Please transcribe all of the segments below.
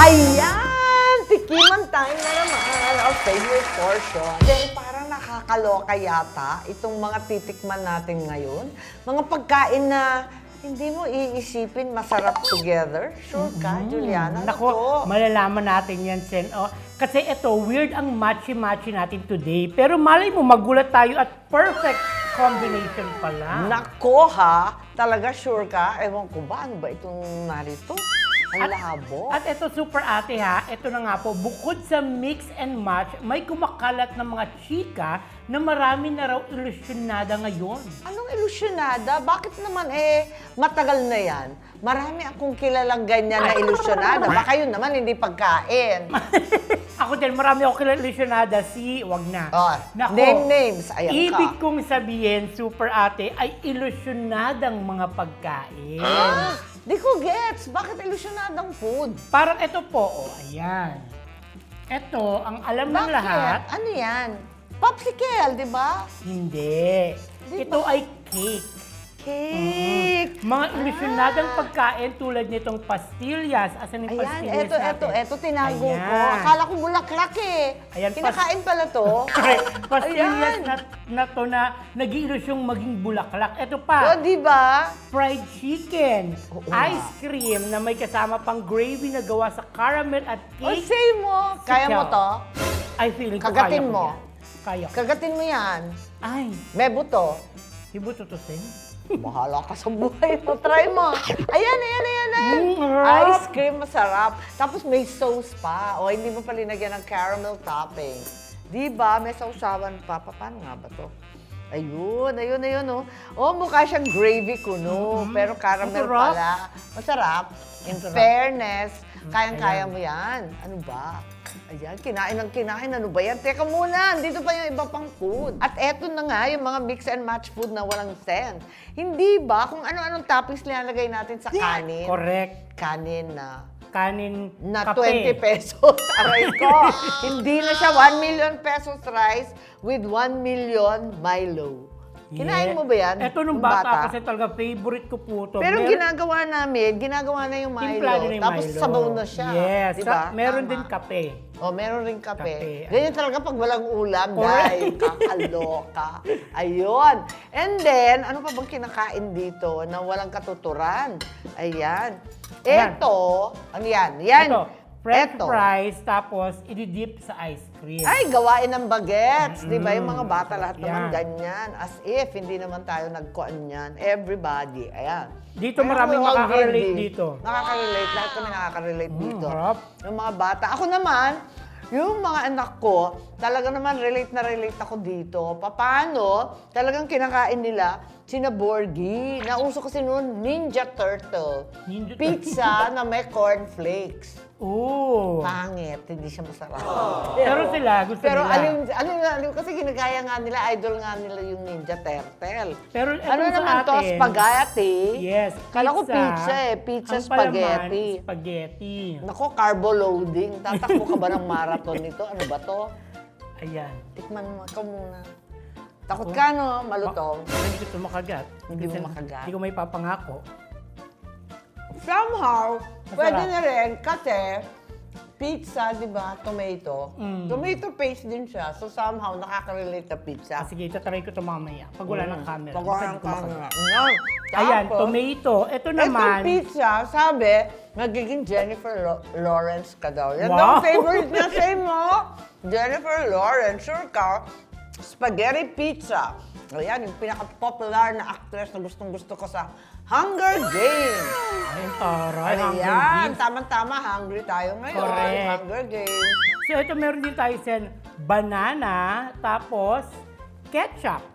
Ayan! Tikiman time na naman. Our favorite portion. Then parang nakakaloka yata itong mga titikman natin ngayon. Mga pagkain na hindi mo iisipin masarap together. Sure ka, Juliana? Ano Nako, to? malalaman natin yan, Sen. Oh, kasi ito, weird ang matchy-matchy natin today. Pero malay mo, magulat tayo at perfect combination pala. Nako ha, talaga sure ka? Ewan ko ba, ano ba itong narito? Ang labo. At ito, super ate ha, ito na nga po, bukod sa mix and match, may kumakalat ng mga chika na marami na raw ilusyonada ngayon. Anong ilusyonada? Bakit naman eh, matagal na yan? Marami akong kilalang ganyan na ilusyonada. Baka yun naman hindi pagkain. Ako din, marami ako kilala ilusyonada, si, wag na. Oh, Nako, name names. Ayan Ibig ka. kong sabihin, super ate, ay ilusyonadang mga pagkain. Ah, di ko gets. Bakit ilusyonadang food? Parang ito po, oh, ayan. Ito, ang alam ng Bakit? lahat, Ano yan? Popsicle, di ba? hindi. Di Ito ay cake. Cake. Mga ilusyonadang Ah. pagkain tulad nitong pastillas. Asan yung Ayan, pastillas eto, eto, natin? eto, tinago ko. Ayan. Akala ko bulaklak eh. Ayan, Kinakain pala to. pastillas Ayan. na, na to na nag-ilusyong maging bulaklak. Ito O, pa, di ba? fried chicken, Oo nga. ice cream na may kasama pang gravy na gawa sa caramel at O, cake. say mo. Kaya mo to? Ay, feeling ko Kagatin kaya ko mo. yan. Kaya ko. Kagatin mo yan. Ay, May buto. Hibo tutusin? Bahala ka sa buhay mo. Try mo. Ayan, ayan, ayan, ayan. Mm. Ice cream, masarap. Tapos may sauce pa. O, hindi mo pa linagyan ng caramel topping. Di ba? May sausawan pa. Pa- Paano nga ba to? Ayun, ayun, ayun, oh. Oh, mukha siyang gravy kuno, pero caramel Masarap. pala. Masarap. In Masarap. fairness, kayang-kaya mo yan. Ano ba? Ayan, kinain ng kinain. Ano ba yan? Teka muna, dito pa yung iba pang food. At eto na nga, yung mga mix and match food na walang sense. Hindi ba? Kung ano-anong toppings nilalagay natin sa kanin. Correct. Kanin na Kanin, na kape. 20 pesos. Aray ko. Hindi na siya 1 million pesos rice with 1 million Milo. Kinain mo ba yan? Ito nung bata, kasi talaga favorite ko po to. Pero Meron- ginagawa namin, ginagawa na yung Milo. Timplado na yung Tapos Milo. sabaw na siya. Yes. Di Sa- ba? meron Tama. din kape. Oh, meron rin kape. Kape. Ganyan talaga pag walang ulam, dahil kakaloka. Ayun. And then, ano pa bang kinakain dito na walang katuturan? Ayan. Ayan. Ito, ano yan? Yan. Ito, french Eto. fries, tapos ididip sa ice cream. Ay, gawain ng bagets. Di ba? Yung mga bata lahat naman Yan. ganyan. As if, hindi naman tayo nagkuan yan. Everybody. Ayan. Dito Kaya maraming makaka-relate dito. Nakaka-relate. Lahat kami nakaka-relate Mm, dito. harap. Yung mga bata. Ako naman, yung mga anak ko, talaga naman relate na relate ako dito. Paano? Talagang kinakain nila sinaborgi. Nauso kasi noon, Ninja Turtle. Ninja Pizza na may cornflakes. Oo. Pangit, hindi siya masarap. Pero sila, gusto Pero nila. alim, alim, alim, kasi ginagaya nga nila, idol nga nila yung Ninja Turtle. Pero Ano sa naman to? atin- Spaghetti? Yes, Kala ko pizza eh. Pizza, Ang palaman, spaghetti. spaghetti. Nako, carbo loading. Tatakbo ka ba ng marathon nito? Ano ba to? Ayan. Tikman mo ka muna. Takot ka, no? Malutong. Baka Hindi ko makagat. Hindi mo makagat. Hindi ko may papangako. Somehow, Masarap. pwede na rin kasi pizza, di ba? Tomato. Mm. Tomato paste din siya. So somehow, nakaka-relate na pizza. Ah, sige, itatry ko ito mamaya. Pag wala ng camera. Pag wala Basta ng hindi ko makagat. camera. Yan. Ayan, Tapos, tomato. Ito Itong naman. pizza, sabi, magiging Jennifer Lo- Lawrence ka daw. Yan Wow. daw ang favorite na say mo. Jennifer Lawrence, sure ka. Spaghetti pizza. Ayan, yung pinaka-popular na actress na gustong-gusto ko sa Hunger Games. Ay, taray. Hunger Ayan, Games. tama-tama, hungry tayo ngayon. Correct. Hunger Games. So ito meron din tayo sen banana, tapos ketchup.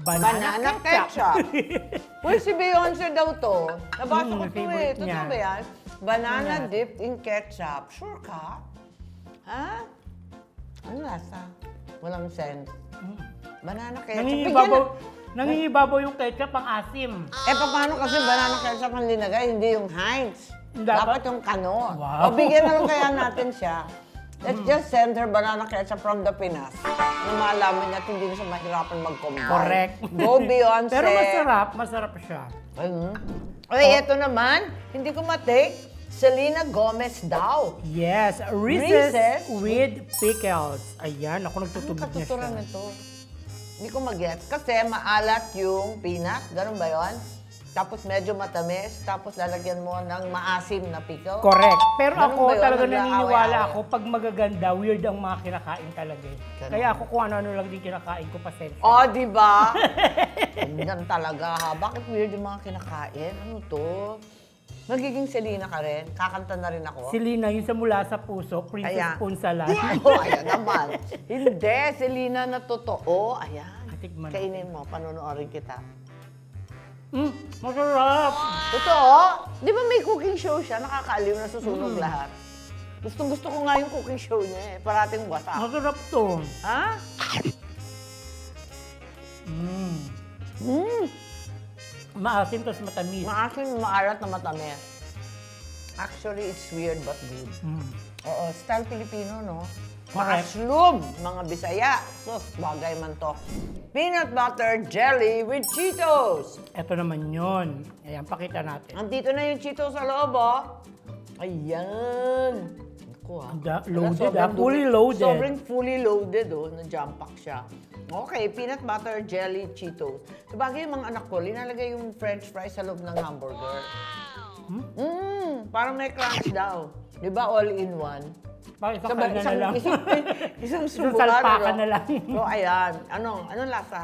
Banana, Banana ketchup. Uy, si Beyonce daw to. Nabasa Mm, ko to eh. favorite Totoo niya. ba yan? Banana Banana. dipped in ketchup. Sure ka? Ha? Ano lasa? Walang sense. Banana ketchup. nangingibabaw, nangingibabaw yung ketchup ang asim. Eh, paano kasi banana ketchup ang linagay, hindi yung Heinz? Dapat- Dapat yung kano. Wow. O bigyan na lang kaya natin siya. Let's just send her banana ketchup from the Pinas. Na malaman niya at hindi na siya mahirapan mag-combine. Correct. Go Beyonce. Pero masarap, masarap siya. Ayun. Ay, eto naman, hindi ko matake. Selena Gomez daw. Yes, Reese's, Reese's? with pickles. Ayan, ako nagtutubig na siya. katuturan nito? Hindi ko mag-get. Kasi maalat yung peanut. Ganun ba yon? Tapos medyo matamis. Tapos lalagyan mo ng maasim na pickle. Correct. Pero Ganun ako ba yun? talaga naniniwala ako pag magaganda, weird ang mga kinakain talaga. eh. Ganun. Kaya ako kung ano-ano lang din kinakain ko, pasensya. Oh, di ba? Yan talaga ha. Bakit weird yung mga kinakain? Ano to? Magiging Selena ka rin? Kakanta na rin ako? Si Lina, yung sa mula sa puso, Princess Ayan. Punsalan. oh, ayan naman. Hindi, Selena na totoo. Ayan. Tikman Kainin mo, panonoodin kita. mm, masarap! Totoo? Di ba may cooking show siya? Nakakaaliw na susunog lahat. Gustong gusto ko nga yung cooking show niya eh. Parating wasak. Masarap to. Ha? Mm. Mm. Maasim, tapos matamis. Maasim, maalat na matamis. Actually, it's weird but good. Mm. Oo, style Filipino, no? Correct. Maaslum, mga Bisaya. Sus, bagay man to. Peanut butter jelly with Cheetos. Ito naman yun. Ayan, pakita natin. Nandito na yung Cheetos sa loob, oh. Ayan. Ako, ah. Da- loaded, ah. Fully loaded. Sobrang fully loaded, oh. Na-jump pack siya. Okay, peanut butter jelly Cheetos. Sabagay yung mga anak ko, linalagay yung french fries sa loob ng hamburger. Mm, parang may crunch daw. Di ba all in one? Bakit isang Sabay- kanya na lang? Isang, isang Isang salpakan na lang. So, ayan. Anong, anong lasa?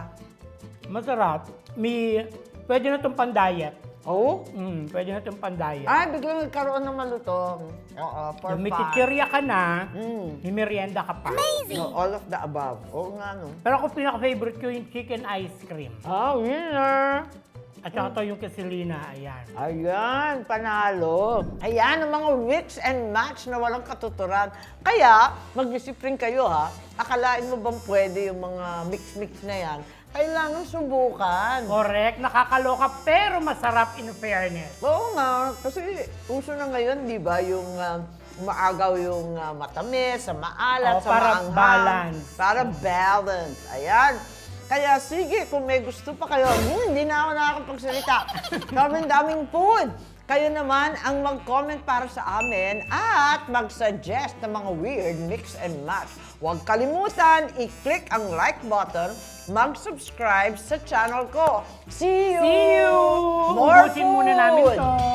Masarap. May, pwede na itong pan-diet. Oh? Mm, pwede na itong pan-diet. Ay, biglang nagkaroon ng malutong. Oo, for Yung may fun. chichirya ka na, Mm. may merienda ka pa. No, all of the above. Oo nga, no. Pero ako pinaka-favorite ko yung chicken ice cream. Ah, winner! At saka to yung kasilina, ayan. Ayan, panalo. Ayan, ang mga mix and match na walang katuturan. Kaya, mag-discipline kayo ha. Akalain mo bang pwede yung mga mix-mix na yan? Kailangan subukan. Correct, nakakaloka pero masarap in fairness. Oo nga, kasi uso na ngayon, di ba, yung ah, maagaw yung ah, matamis, sa maalat, Oo, sa para maanghang. balance. Para balance. Ayan. Kaya sige, kung may gusto pa kayo, hmm, hindi na ako nakakapagsalita. Daming daming food. Kayo naman ang mag-comment para sa amin at mag-suggest ng mga weird mix and match. Huwag kalimutan, i-click ang like button, mag-subscribe sa channel ko. See you! See you! More Ubusin muna namin food! to.